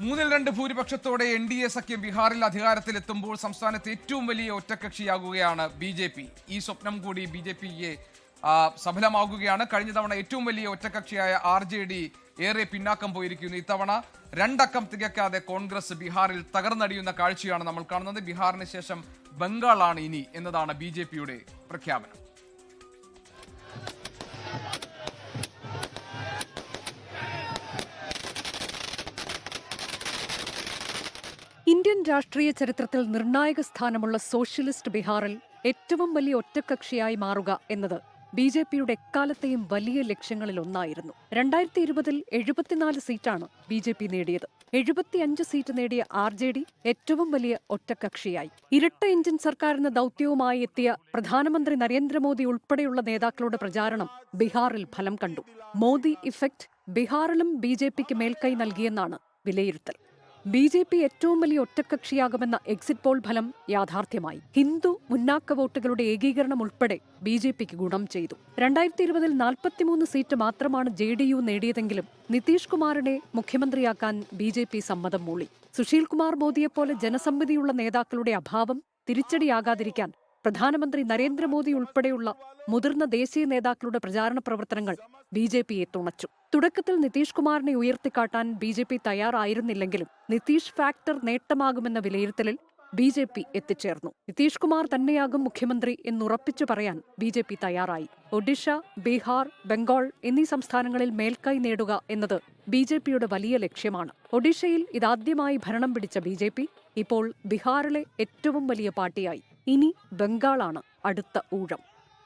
മൂന്നിൽ രണ്ട് ഭൂരിപക്ഷത്തോടെ എൻ ഡി എ സഖ്യം ബീഹാറിൽ അധികാരത്തിലെത്തുമ്പോൾ സംസ്ഥാനത്ത് ഏറ്റവും വലിയ ഒറ്റക്കക്ഷിയാകുകയാണ് ബി ജെ പി. ഈ സ്വപ്നം കൂടി ബി ജെ പിയെ സഫലമാകുകയാണ്. കഴിഞ്ഞ തവണ ഏറ്റവും വലിയ ഒറ്റക്കക്ഷിയായ ആർ ജെ ഡി ഏറെ പിന്നാക്കം പോയിരിക്കുന്നു. ഇത്തവണ രണ്ടക്കം തികക്കാതെ കോൺഗ്രസ് ബീഹാറിൽ തകർന്നടിയുന്ന കാഴ്ചയാണ് നമ്മൾ കാണുന്നത്. ബീഹാറിന് ശേഷം ബംഗാളാണ് ഇനി എന്നതാണ് ബി പ്രഖ്യാപനം. ഇന്ത്യൻ രാഷ്ട്രീയ ചരിത്രത്തിൽ നിർണായക സ്ഥാനമുള്ള സോഷ്യലിസ്റ്റ് ബീഹാറിൽ ഏറ്റവും വലിയ ഒറ്റക്കക്ഷിയായി മാറുക എന്നത് ബി ജെ പിയുടെ എക്കാലത്തെയും വലിയ ലക്ഷ്യങ്ങളിലൊന്നായിരുന്നു. രണ്ടായിരത്തി ഇരുപതിൽ എഴുപത്തിനാല് സീറ്റാണ് ബി ജെ പി നേടിയത്. എഴുപത്തിയഞ്ച് സീറ്റ് നേടിയ ആർ ജെ ഡി ഏറ്റവും വലിയ ഒറ്റക്കക്ഷിയായി. ഇരട്ട എഞ്ചിൻ സർക്കാരിന് ദൗത്യവുമായി എത്തിയ പ്രധാനമന്ത്രി നരേന്ദ്രമോദി ഉൾപ്പെടെയുള്ള നേതാക്കളുടെ പ്രചാരണം ബീഹാറിൽ ഫലം കണ്ടു. മോദി ഇഫക്റ്റ് ബീഹാറിലും ബി ജെ പിക്ക് മേൽക്കൈ നൽകിയെന്നാണ് വിലയിരുത്തൽ. ബി ജെ പി ഏറ്റവും വലിയ ഒറ്റക്കക്ഷിയാകുമെന്ന എക്സിറ്റ് പോൾ ഫലം യാഥാർത്ഥ്യമായി. ഹിന്ദു മുന്നാക്ക വോട്ടുകളുടെ ഏകീകരണം ഉൾപ്പെടെ ബി ജെ പിക്ക് ഗുണം ചെയ്തു. രണ്ടായിരത്തി ഇരുപതിൽ നാൽപ്പത്തിമൂന്ന് സീറ്റ് മാത്രമാണ് ജെ ഡി യു നേടിയതെങ്കിലും നിതീഷ് കുമാറിനെ മുഖ്യമന്ത്രിയാക്കാൻ ബി ജെ പി സമ്മതം മൂളി. സുശീൽ കുമാർ മോദിയെപ്പോലെ ജനസമ്മതിയുള്ള നേതാക്കളുടെ അഭാവം തിരിച്ചടിയാകാതിരിക്കാൻ പ്രധാനമന്ത്രി നരേന്ദ്രമോദി ഉൾപ്പെടെയുള്ള മുതിർന്ന ദേശീയ നേതാക്കളുടെ പ്രചാരണ പ്രവർത്തനങ്ങൾ ബി ജെ പിയെ തുണച്ചു. തുടക്കത്തിൽ നിതീഷ് കുമാറിനെ ഉയർത്തിക്കാട്ടാൻ ബി ജെ പി തയ്യാറായിരുന്നില്ലെങ്കിലും നിതീഷ് ഫാക്ടർ നേട്ടമാകുമെന്ന വിലയിരുത്തലിൽ ബി ജെ പി എത്തിച്ചേർന്നു. നിതീഷ് കുമാർ തന്നെയാകും മുഖ്യമന്ത്രി എന്നുറപ്പിച്ചു പറയാൻ ബി ജെ പി തയ്യാറായി. ഒഡീഷ ബീഹാർ ബംഗാൾ എന്നീ സംസ്ഥാനങ്ങളിൽ മേൽക്കൈ നേടുക എന്നത് ബി ജെ പിയുടെ വലിയ ലക്ഷ്യമാണ്. ഒഡീഷയിൽ ഇതാദ്യമായി ഭരണം പിടിച്ച ബി ജെ പി ഇപ്പോൾ ബീഹാറിലെ ഏറ്റവും വലിയ പാർട്ടിയായി. ഇനി ബംഗാളാണ് അടുത്ത ഊഴം.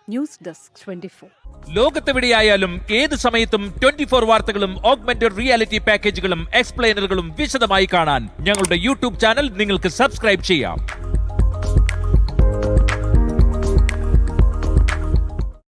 News desk twenty four. ലോകത്തെവിടെയായാലും ഏത് സമയത്തും ട്വന്റി ഫോർ വാർത്തകളും ഓഗ്മെന്റഡ് റിയാലിറ്റി പാക്കേജുകളും എക്സ്പ്ലെയിനറുകളും വിശദമായി കാണാൻ ഞങ്ങളുടെ യൂട്യൂബ് ചാനൽ നിങ്ങൾക്ക് സബ്സ്ക്രൈബ് ചെയ്യാം.